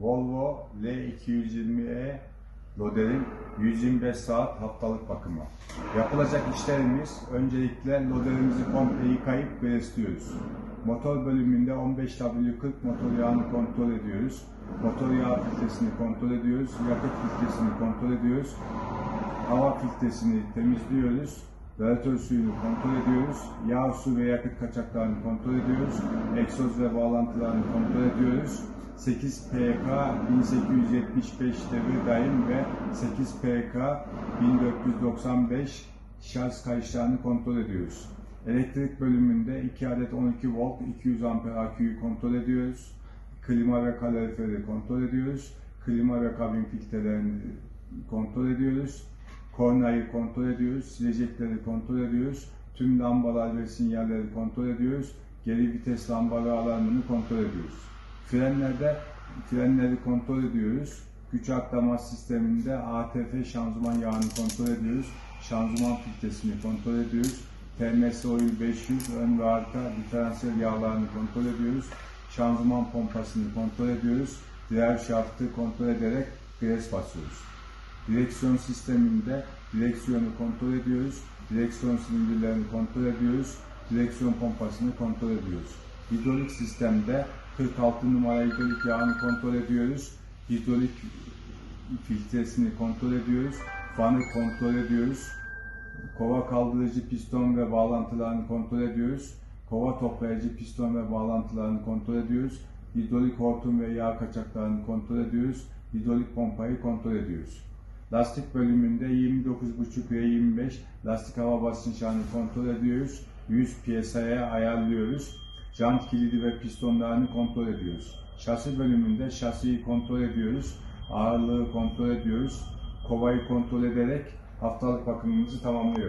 Volvo L220e Loder'in 125 saat haftalık bakımı. Yapılacak işlerimiz öncelikle loderimizi komple yıkayıp besliyoruz. Motor bölümünde 15W40 motor yağını kontrol ediyoruz. Motor yağ filtresini kontrol ediyoruz. Yakıt filtresini kontrol ediyoruz. Hava filtresini temizliyoruz. Radyatör suyunu kontrol ediyoruz. Yağ, su ve yakıt kaçaklarını kontrol ediyoruz. Egzoz ve bağlantılarını kontrol ediyoruz. 8 PK 1875 devir daim ve 8 PK 1495 şarj kayışlarını kontrol ediyoruz. Elektrik bölümünde 2 adet 12 volt 200 amper aküyü kontrol ediyoruz. Klima ve kaloriferi kontrol ediyoruz. Klima ve kabin filtrelerini kontrol ediyoruz. Kornayı kontrol ediyoruz. Silecekleri kontrol ediyoruz. Tüm lambalar ve sinyalleri kontrol ediyoruz. Geri vites lambaları alarmını kontrol ediyoruz. Frenlerde frenleri kontrol ediyoruz. Güç aklama sisteminde ATF şanzıman yağını kontrol ediyoruz. Şanzıman filtresini kontrol ediyoruz. TMS Oil 500 ön ve arka diferansiyel yağlarını kontrol ediyoruz. Şanzıman pompasını kontrol ediyoruz. Diğer şaftı kontrol ederek gres basıyoruz. Direksiyon sisteminde direksiyonu kontrol ediyoruz. Direksiyon silindirlerini kontrol ediyoruz. Direksiyon pompasını kontrol ediyoruz. Hidrolik sistemde 46 numara hidrolik yağını kontrol ediyoruz. Hidrolik filtresini kontrol ediyoruz. Fanı kontrol ediyoruz. Kova kaldırıcı piston ve bağlantılarını kontrol ediyoruz. Kova toplayıcı piston ve bağlantılarını kontrol ediyoruz. Hidrolik hortum ve yağ kaçaklarını kontrol ediyoruz. Hidrolik pompayı kontrol ediyoruz. Lastik bölümünde 29.5 ve 25 lastik hava basınçlarını kontrol ediyoruz. 100 piyasaya ayarlıyoruz. Jant kilidi ve pistonlarını kontrol ediyoruz. Şasi bölümünde şasiyi kontrol ediyoruz. Ağırlığı kontrol ediyoruz. Kovayı kontrol ederek haftalık bakımımızı tamamlıyoruz.